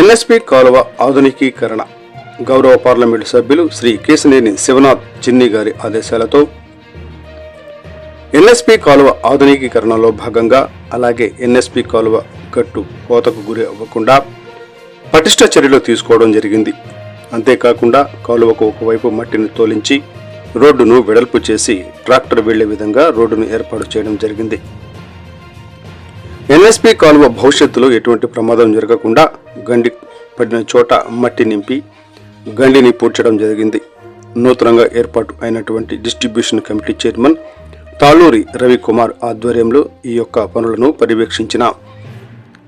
NSP కాలువ ఆధునికీకరణ. గౌరవ parliament సభ్యులు శ్రీ కేశినేని శివనాథ్ చిన్ని గారి ఆదేశాలతో ఎన్ఎస్పి కాలువ ఆధునికీకరణలో భాగంగా అలాగే ఎన్ఎస్పి కాలువ గట్టు కోతకు గురి అవ్వకుండా పటిష్ట చర్యలు తీసుకోవడం జరిగింది. అంతేకాకుండా కాలువకు ఒకవైపు మట్టిని తోలించి రోడ్డును వెడల్పు చేసి ట్రాక్టర్ వెళ్ళే విధంగా రోడ్డును ఏర్పాటు చేయడం జరిగింది. ఎన్ఎస్పి కాలువ భవిష్యత్తులో ఎటువంటి ప్రమాదం జరగకుండా గండి పడిన చోట మట్టి నింపి గండిని పూడ్చడం జరిగింది. నూతనంగా ఏర్పాటు అయినటువంటి distribution committee chairman Taluri Ravikumar ఆధ్వర్యంలో ఈ యొక్క పనులను పర్యవేక్షించిన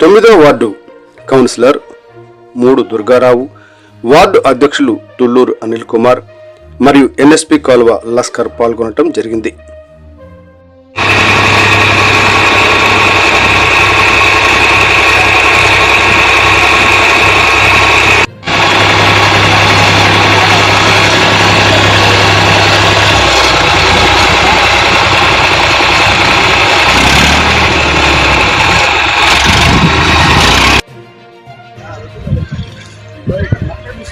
తొమ్మిదో వార్డు కౌన్సిలర్ మూడు దుర్గారావు వార్డు అధ్యక్షులు తుళ్ళూరు అనిల్ కుమార్ మరియు ఎన్ఎస్పి కాలువ లస్కర్ పాల్గొనడం జరిగింది.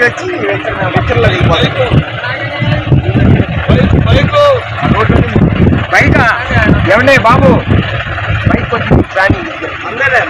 చేస్తారు? డ్రైనేజ్ వాటర్ బయట ఏమండే బాబు? బయట కొంచెం ప్లానింగ్ అందరే